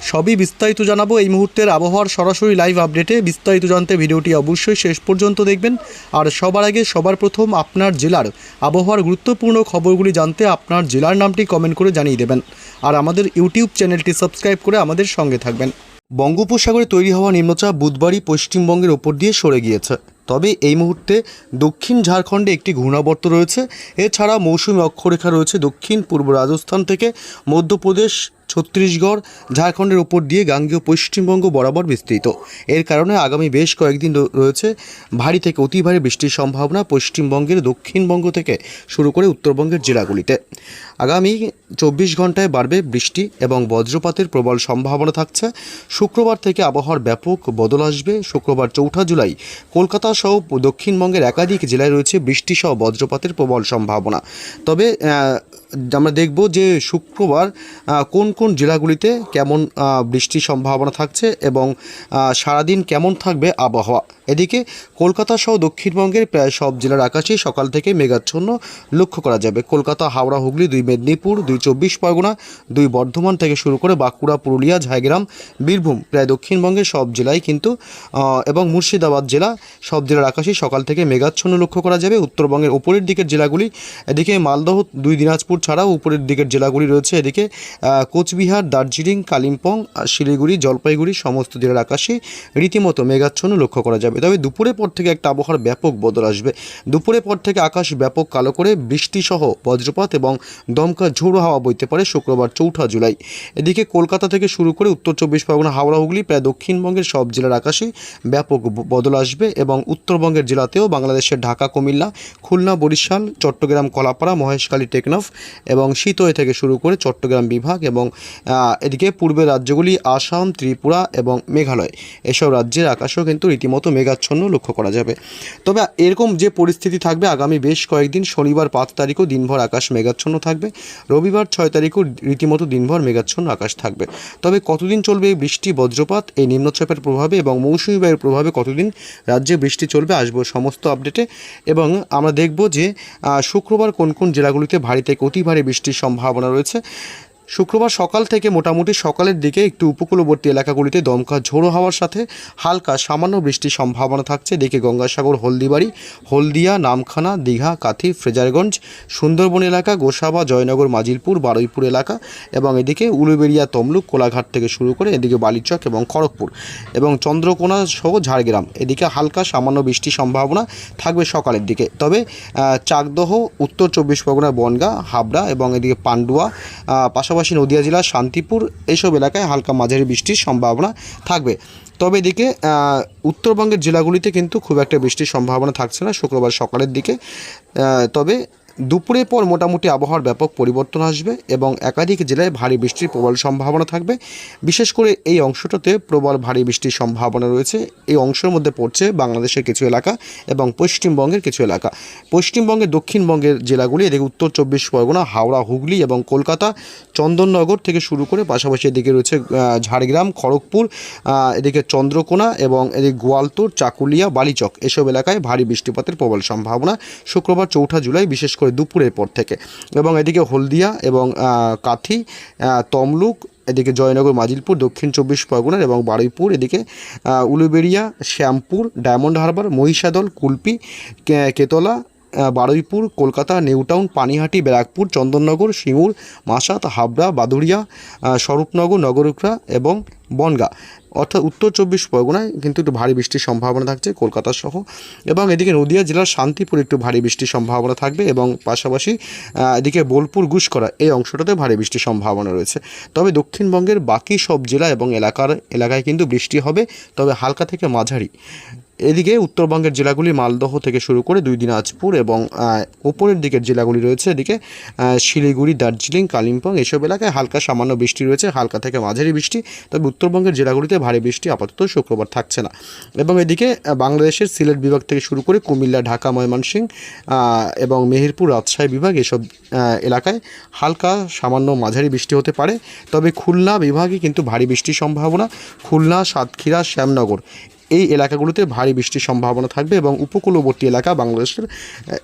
সবই বিস্তারিত জানাব এই মুহূর্তের আবহাওয়ার সরাসরি লাইভ আপডেটে বিস্তারিত জানতে ভিডিওটি অবশ্যই শেষ পর্যন্ত দেখবেন। আর সবার আগে, সবার প্রথম আপনার জেলার আবহাওয়ার গুরুত্বপূর্ণ খবরগুলি জানতে আপনার জেলার নামটি কমেন্ট করে জানিয়ে দেবেন। আর আমাদের ইউটিউব চ্যানেলটি সাবস্ক্রাইব করে আমাদের সঙ্গে থাকবেন। বঙ্গোপসাগরে তৈরি হওয়া নিম্নচাপ বুধবারই পশ্চিমবঙ্গের ওপর দিয়ে সরে গিয়েছে। তবে এই মুহূর্তে দক্ষিণ ঝাড়খণ্ডে একটি ঘূর্ণাবর্ত রয়েছে। এছাড়া মৌসুমী অক্ষরেখা রয়েছে দক্ষিণ পূর্ব রাজস্থান থেকে মধ্যপ্রদেশ ছত্তিশগড়, ঝাড়খণ্ডের ওপর দিয়ে গাঙ্গেয় পশ্চিমবঙ্গ বরাবর বিস্তৃত। এর কারণে আগামী বেশ কয়েকদিন রয়েছে ভারী থেকে অতি ভারী বৃষ্টির সম্ভাবনা পশ্চিমবঙ্গের দক্ষিণবঙ্গ থেকে শুরু করে উত্তরবঙ্গের জেলাগুলিতে। আগামী চব্বিশ ঘন্টায় বাড়বে বৃষ্টি এবং বজ্রপাতের প্রবল সম্ভাবনা থাকছে। শুক্রবার থেকে আবহাওয়ার ব্যাপক বদল আসবে। শুক্রবার চৌঠা জুলাই কলকাতা সহ দক্ষিণবঙ্গের একাধিক জেলায় রয়েছে বৃষ্টি সহ বজ্রপাতের প্রবল সম্ভাবনা। তবে আমরা দেখব যে শুক্রবার কোন কোন জেলাগুলিতে কেমন বৃষ্টির সম্ভাবনা থাকছে এবং সারাদিন কেমন থাকবে আবহাওয়া। এদিকে কলকাতা সহ দক্ষিণবঙ্গের প্রায় সব জেলার আকাশেই সকাল থেকে মেঘাচ্ছন্ন লক্ষ্য করা যাবে। কলকাতা, হাওড়া, হুগলি, দুই মেদিনীপুর, দুই চব্বিশ পরগনা, দুই বর্ধমান থেকে শুরু করে বাঁকুড়া, পুরুলিয়া, ঝাড়গ্রাম, বীরভূম প্রায় দক্ষিণবঙ্গের সব জেলায় কিন্তু এবং মুর্শিদাবাদ জেলা সব জেলার আকাশেই সকাল থেকে মেঘাচ্ছন্ন লক্ষ্য করা যাবে। উত্তরবঙ্গের উপরের দিকের জেলাগুলি, এদিকে মালদহ, দুই দিনাজপুর ছাড়াও উপরের দিকের জেলাগুলি রয়েছে। এদিকে কোচবিহার, দার্জিলিং, কালিম্পং শিলিগুড়ি, জলপাইগুড়ি সমস্ত জেলার আকাশে রীতিমতো মেঘাচ্ছন্ন লক্ষ্য করা যাবে। তবে দুপুরের পর থেকে একটা আবহাওয়ার ব্যাপক বদল আসবে। দুপুরের পর থেকে আকাশ ব্যাপক কালো করে বৃষ্টিসহ বজ্রপাত এবং দমকা ঝোড়ো হাওয়া বইতে পারে শুক্রবার চৌঠা জুলাই। এদিকে, কলকাতা থেকে শুরু করে উত্তর চব্বিশ পরগনা, হাওড়া, হুগলি, প্রায় দক্ষিণবঙ্গের সব জেলার আকাশে ব্যাপক বদল আসবে এবং উত্তরবঙ্গের জেলাতেও বাংলাদেশের ঢাকা, কুমিল্লা, খুলনা, বরিশাল, চট্টগ্রাম, কলাপাড়া, মহেশখালী, টেকনাফ এবং শীতয় থেকে শুরু করে চট্টগ্রাম বিভাগ এবং এদিকে পূর্বের রাজ্যগুলি আসাম, ত্রিপুরা এবং মেঘালয়। এসব রাজ্যের আকাশেও কিন্তু রীতিমতো মেঘাচ্ছন্ন লক্ষ্য করা যাবে। তবে এরকম যে পরিস্থিতি থাকবে, আগামী বেশ কয়েকদিন, শনিবার পাঁচ তারিখও দিনভর আকাশ মেঘাচ্ছন্ন থাকবে। রবিবার ছয় তারিখও রীতিমতো দিনভর মেঘাচ্ছন্ন আকাশ থাকবে। তবে কতদিন চলবে এই বৃষ্টি, বজ্রপাত, এই নিম্নচাপের প্রভাবে এবং মৌসুমী বায়ুর প্রভাবে কতদিন রাজ্যে বৃষ্টি চলবে, আসব সমস্ত আপডেটে। এবং আমরা দেখব যে শুক্রবার কোন কোন জেলাগুলিতে ভারী থেকে ভারী বৃষ্টির সম্ভাবনা রয়েছে। শুক্রবার সকাল থেকে মোটামুটি সকালের দিকে একটু উপকূলবর্তী এলাকাগুলিতে দমকা ঝোড়ো হওয়ার সাথে হালকা সামান্য বৃষ্টির সম্ভাবনা থাকছে। দেখে গঙ্গাসাগর হলদিবাড়ি হলদিয়া নামখানা দীঘা কাথি ফ্রেজারগঞ্জ সুন্দরবন এলাকা গোসাবা জয়নগর মাজিলপুর বারুইপুর এলাকা এবং এদিকে উলুবেড়িয়া তমলুক কোলাঘাট থেকে শুরু করে এদিকে বালিচক এবং খড়গপুর এবং চন্দ্রকোনা সহ ঝাড়গ্রাম। এদিকে হালকা সামান্য বৃষ্টির সম্ভাবনা থাকবে সকালের দিকে। তবে চাকদহ উত্তর চব্বিশ পরগনা বনগাঁ হাবড়া এবং এদিকে পান্ডুয়া আহ, পাশাপাশি নদিয়া জেলার শান্তিপুর এইসব এলাকায় হালকা মাঝারি বৃষ্টির সম্ভাবনা থাকবে। তবে এদিকে উত্তরবঙ্গের জেলাগুলিতে কিন্তু খুব একটা বৃষ্টির সম্ভাবনা থাকছে না শুক্রবার সকালের দিকে। তবে দুপুরের পর মোটামুটি আবহাওয়ার ব্যাপক পরিবর্তন আসবে এবং একাধিক জেলায় ভারী বৃষ্টির প্রবল সম্ভাবনা থাকবে। বিশেষ করে এই অংশটাতে প্রবল ভারী বৃষ্টির সম্ভাবনা রয়েছে। এই অংশের মধ্যে পড়ছে বাংলাদেশের কিছু এলাকা এবং পশ্চিমবঙ্গের কিছু এলাকা। পশ্চিমবঙ্গের দক্ষিণবঙ্গের জেলাগুলি, এদিকে উত্তর চব্বিশ পরগনা, হাওড়া, হুগলি এবং কলকাতা, চন্দননগর থেকে শুরু করে পাশাপাশি এদিকে রয়েছে ঝাড়গ্রাম, খড়গপুর এদিকে চন্দ্রকোনা এবং এদিকে গোয়ালতোর, চাকুলিয়া, বালিচক। এসব এলাকায় ভারী বৃষ্টিপাতের প্রবল সম্ভাবনা। শুক্রবার চৌঠা জুলাই, বিশেষ করে দুপুরের পর থেকে। এবং এদিকে হলদিয়া এবং কাথি তমলুক এদিকে জয়নগর মাজিলপুর দক্ষিণ চব্বিশ পরগনার এবং বারুইপুর এদিকে Uluberia Shyampur Diamond Harbour Mahishadal Kulpi Ketla Baruipur Kolkata New Town Panihati Barrackpore Chandannagar Singur Masat Habra Baduria আহ, স্বরূপনগর নগরুকরা এবং বনগা। অর্থাৎ উত্তর চব্বিশ পরগনায় কিন্তু একটু ভারী বৃষ্টির সম্ভাবনা থাকছে, কলকাতা সহ। এবং এদিকে নদিয়া জেলার শান্তিপুর একটু ভারী বৃষ্টির সম্ভাবনা থাকবে এবং পাশাপাশি এদিকে বোলপুর গুসকরা এই অংশটাতে ভারী বৃষ্টির সম্ভাবনা রয়েছে। তবে দক্ষিণবঙ্গের বাকি সব জেলা এবং এলাকার, এলাকায় কিন্তু বৃষ্টি হবে। তবে হালকা থেকে মাঝারি। এদিকে উত্তরবঙ্গের জেলাগুলি মালদহ থেকে শুরু করে দুই দিনাজপুর এবং ওপরের দিকের জেলাগুলি রয়েছে এদিকে শিলিগুড়ি, দার্জিলিং, কালিম্পং এসব এলাকায় হালকা সামান্য বৃষ্টি রয়েছে, হালকা থেকে মাঝারি বৃষ্টি। তবে উত্তরবঙ্গের জেলাগুলিতে ভারী বৃষ্টি আপাতত শুক্রবার থাকছে না। এবং এদিকে বাংলাদেশের সিলেট বিভাগ থেকে শুরু করে কুমিল্লা, ঢাকা ময়মনসিংহ এবং মেহেরপুর, রাজশাহী বিভাগ এসব এলাকায় হালকা সামান্য মাঝারি বৃষ্টি হতে পারে। তবে খুলনা বিভাগে কিন্তু ভারী বৃষ্টির সম্ভাবনা। খুলনা, সাতক্ষীরা, শ্যামনগর এই এলাকাগুলোতে ভারী বৃষ্টির সম্ভাবনা থাকবে এবং উপকূলবর্তী এলাকা বাংলাদেশের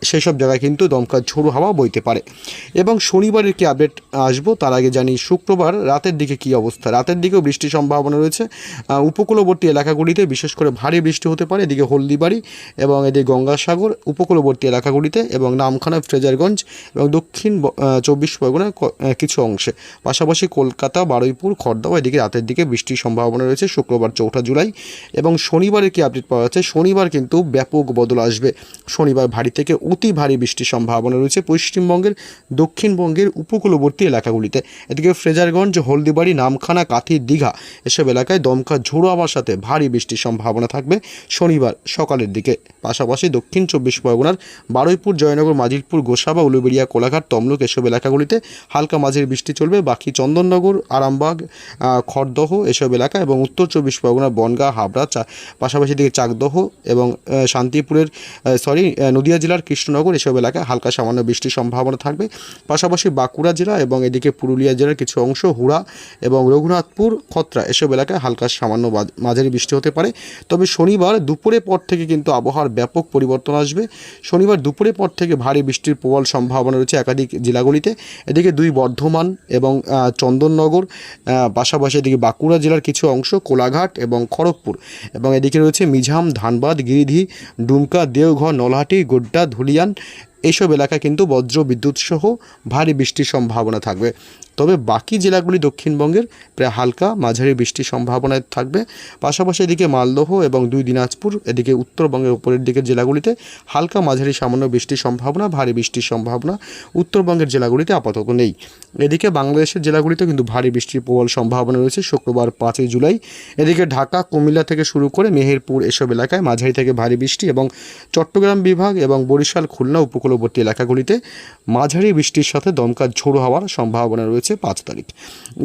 সেই সব জায়গায় কিন্তু দমকা ঝোড়ো হাওয়া বইতে পারে। এবং শনিবারের কি আপডেট আসব তার আগে জানি শুক্রবার রাতের দিকে কি অবস্থা। রাতের দিকেও বৃষ্টির সম্ভাবনা রয়েছে। উপকূলবর্তী এলাকাগুলিতে বিশেষ করে ভারী বৃষ্টি হতে পারে। এদিকে হলদিবাড়ি এবং এদিকে গঙ্গাসাগর, উপকূলবর্তী এলাকাগুলিতে এবং নামখানা, ফ্রেজারগঞ্জ এবং দক্ষিণ চব্বিশ পরগনার কিছু অংশে। পাশাপাশি কলকাতা, বারুইপুর খড়দাও এদিকে রাতের দিকে বৃষ্টির সম্ভাবনা রয়েছে শুক্রবার চৌঠা জুলাই এবং শনিবারে কি আপডেট পাওয়া যাচ্ছে? শনিবার কিন্তু ব্যাপক বদল আসবে। শনিবার ভারী থেকে অতি ভারী বৃষ্টির সম্ভাবনা রয়েছে পশ্চিমবঙ্গের, দক্ষিণবঙ্গের উপকূলবর্তী এলাকাগুলিতে। এদিকে ফ্রেজারগঞ্জ, হলদিবাড়ি, নামখানা, কাথি, দীঘা এসব এলাকায় দমকা ঝোড়ো হওয়ার সাথে ভারী বৃষ্টির সম্ভাবনা থাকবে শনিবার সকালের দিকে। পাশাপাশি দক্ষিণ চব্বিশ পরগনার বারুইপুর, জয়নগর মাজিলপুর গোসাবা, উলুবেড়িয়া, কোলাঘাট, তমলুক এসব এলাকাগুলিতে হালকা মাঝের বৃষ্টি চলবে। বাকি চন্দননগর, আরামবাগ খড়দহ এসব এলাকা এবং উত্তর চব্বিশ পরগনার বনগাঁ, হাবড়া, চা পাশাপাশি দিকে চাকদহ এবং শান্তিপুরের সরি নদিয়া জেলার কৃষ্ণনগর এসব এলাকায় হালকা সামান্য বৃষ্টির সম্ভাবনা থাকবে। পাশাপাশি বাঁকুড়া জেলা এবং এদিকে পুরুলিয়া জেলার কিছু অংশ, হুড়া এবং রঘুনাথপুর, খত্রা এসব এলাকায় হালকা সামান্য মাঝারি বৃষ্টি হতে পারে। তবে শনিবার দুপুরের পর থেকে কিন্তু আবহাওয়ার ব্যাপক পরিবর্তন আসবে। শনিবার দুপুরের পর থেকে ভারী বৃষ্টির প্রবল সম্ভাবনা রয়েছে একাধিক জেলাগুলিতে। এদিকে দুই বর্ধমান এবং চন্দননগর পাশাপাশি এদিকে বাঁকুড়া জেলার কিছু অংশ, কোলাঘাট এবং খড়গপুর এবং এদিকে রয়েছে মিঝাম ধানবাদ, গিরিধি, ডুমকা, দেওঘর, নলহাটি, গোড্ডা, ধুলিয়ান। এইসব এলাকায় কিন্তু বজ্র বিদ্যুৎ সহ ভারী বৃষ্টির সম্ভাবনা থাকবে। তবে বাকি জেলাগুলি দক্ষিণবঙ্গের প্রায় হালকা মাঝারি বৃষ্টির সম্ভাবনা থাকবে। পাশাপাশি এদিকে মালদহ এবং দুই দিনাজপুর, এদিকে উত্তরবঙ্গের উপরের দিকের জেলাগুলিতে হালকা মাঝারি সামান্য বৃষ্টির সম্ভাবনা, ভারী বৃষ্টির সম্ভাবনা। উত্তরবঙ্গের জেলাগুলিতে আপাতত নেই। এদিকে বাংলাদেশের জেলাগুলিতে কিন্তু ভারী বৃষ্টির প্রবল সম্ভাবনা রয়েছে শুক্রবার পাঁচই জুলাই। এদিকে ঢাকা, কুমিল্লা থেকে শুরু করে মেহেরপুর এসব এলাকায় মাঝারি থেকে ভারী বৃষ্টি এবং চট্টগ্রাম বিভাগ এবং বরিশাল, খুলনা উপকূলবর্তী এলাকাগুলিতে মাঝারি বৃষ্টির সাথে দমকা ঝোড়ো হওয়ার সম্ভাবনা রয়েছে। পাঁচ তারিখ।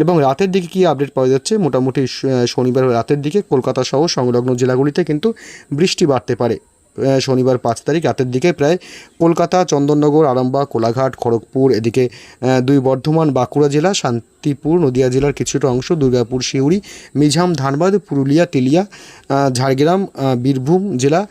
এবং রাতের দিকে কি আপডেট পাওয়া যাচ্ছে? মোটামুটি শনিবার রাতের দিকে কলকাতা সহ সংলগ্ন জেলাগুলিতে কিন্তু বৃষ্টি বাড়তে পারে। শনিবার পাঁচ তারিখ রাতের দিকে প্রায় কলকাতা, চন্দননগর, আরামবাগ, কোলাঘাট, খড়গপুর, এদিকে দুই বর্ধমান, বাঁকুড়া জেলা শান্তিপুর, নদিয়া জেলার কিছুটা অংশ, দুর্গাপুর শিউড়ি মিঝাম ধানবাদ, পুরুলিয়া তেলিয়া ঝাড়গ্রাম বীরভূম জেলা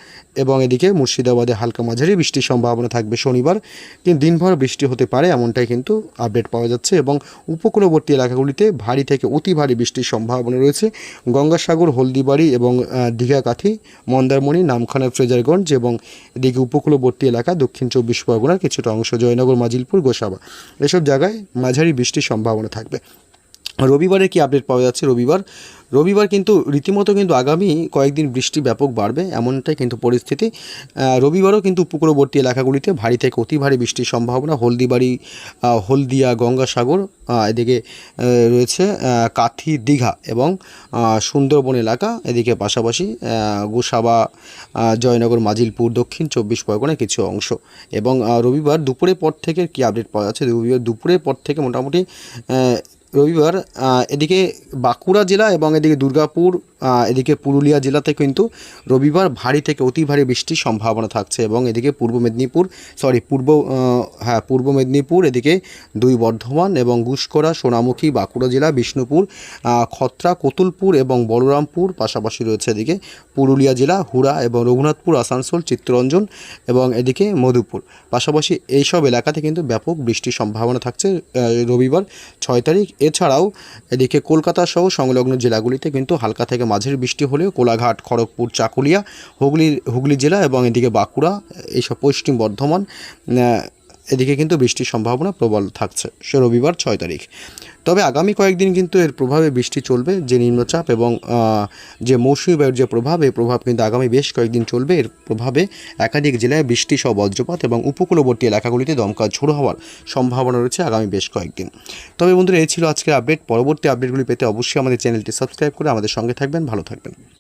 এবং এদিকে মুর্শিদাবাদে হালকা মাঝারি বৃষ্টির সম্ভাবনা থাকবে শনিবার। কিন্তু দিনভর বৃষ্টি হতে পারে, এমনটাই কিন্তু আপডেট পাওয়া যাচ্ছে এবং উপকূলবর্তী এলাকাগুলিতে ভারী থেকে অতি ভারী বৃষ্টির সম্ভাবনা রয়েছে। গঙ্গাসাগর, হলদিবাড়ি এবং দীঘাকাঠি, মন্দারমণি, নামখানা, ফ্রেজারগঞ্জ এবং এদিকে উপকূলবর্তী এলাকা দক্ষিণ চব্বিশ পরগনার কিছুটা অংশ, জয়নগর, মাজিলপুর, গোসাবা। এসব জায়গায় মাঝারি বৃষ্টির সম্ভাবনা থাকবে। রবিবারে কি আপডেট পাওয়া যাচ্ছে? রবিবার। রবিবার কিন্তু রীতিমতো কিন্তু আগামী কয়েকদিন বৃষ্টি ব্যাপক বাড়বে, এমনটাই কিন্তু পরিস্থিতি। রবিবারও কিন্তু উপকূলবর্তী এলাকাগুলিতে ভারী থেকে অতি ভারী বৃষ্টির সম্ভাবনা। হলদিবাড়ি হলদিয়া, গঙ্গাসাগর এদিকে রয়েছে কাথি, দীঘা এবং সুন্দরবন এলাকা। এদিকে পাশাপাশি গোসাবা জয়নগর, মাজিলপুর, দক্ষিণ চব্বিশ পরগনার কিছু অংশ। এবং রবিবার দুপুরের পর থেকে কি আপডেট পাওয়া যাচ্ছে? রবিবার দুপুরের পর থেকে মোটামুটি রবিবার এদিকে বাঁকুড়া জেলা এবং এদিকে দুর্গাপুর এদিকে পুরুলিয়া জেলাতে কিন্তু রবিবার ভারী থেকে অতি ভারী বৃষ্টির সম্ভাবনা থাকছে এবং এদিকে পূর্ব মেদিনীপুর সরি পূর্ব হ্যাঁ পূর্ব মেদিনীপুর, এদিকে দুই বর্ধমান এবং গুসকরা, সোনামুখী, বাঁকুড়া জেলা, বিষ্ণুপুর খত্রা, কতুলপুর এবং বলরামপুর পাশাপাশি রয়েছে এদিকে পুরুলিয়া জেলা, হুড়া এবং রঘুনাথপুর, আসানসোল, চিত্তরঞ্জন এবং এদিকে মধুপুর। পাশাপাশি এইসব এলাকাতে কিন্তু ব্যাপক বৃষ্টির সম্ভাবনা থাকছে রবিবার ছয় তারিখ। এছাড়াও এদিকে কলকাতা সহ সংলগ্ন জেলাগুলিতে কিন্তু হালকা থেকে মাঝের বৃষ্টি হলেও কোলাঘাট, খড়গপুর, চাকুলিয়া হুগলির হুগলি জেলা এবং এদিকে বাঁকুড়া এইসব পশ্চিম বর্ধমান এদিকে কিন্তু বৃষ্টির সম্ভাবনা প্রবল থাকছে। সে রবিবার ছয় তারিখ। তবে আগামী কয়েকদিন কিন্তু এর প্রভাবে বৃষ্টি চলবে, যে নিম্নচাপ এবং যে মৌসুমি বায়ুর যে প্রভাব এই প্রভাব কিন্তু আগামী বেশ কয়েকদিন চলবে। এর প্রভাবে একাধিক জেলায় বৃষ্টি সহ বজ্রপাত এবং উপকূলবর্তী এলাকাগুলিতে দমকা ঝোড়ো হওয়ার সম্ভাবনা রয়েছে আগামী বেশ কয়েকদিন। তবে বন্ধুরা এই ছিল আজকের আপডেট। পরবর্তী আপডেটগুলি পেতে অবশ্যই আমাদের চ্যানেলটি সাবস্ক্রাইব করে আমাদের সঙ্গে থাকবেন। ভালো থাকবেন।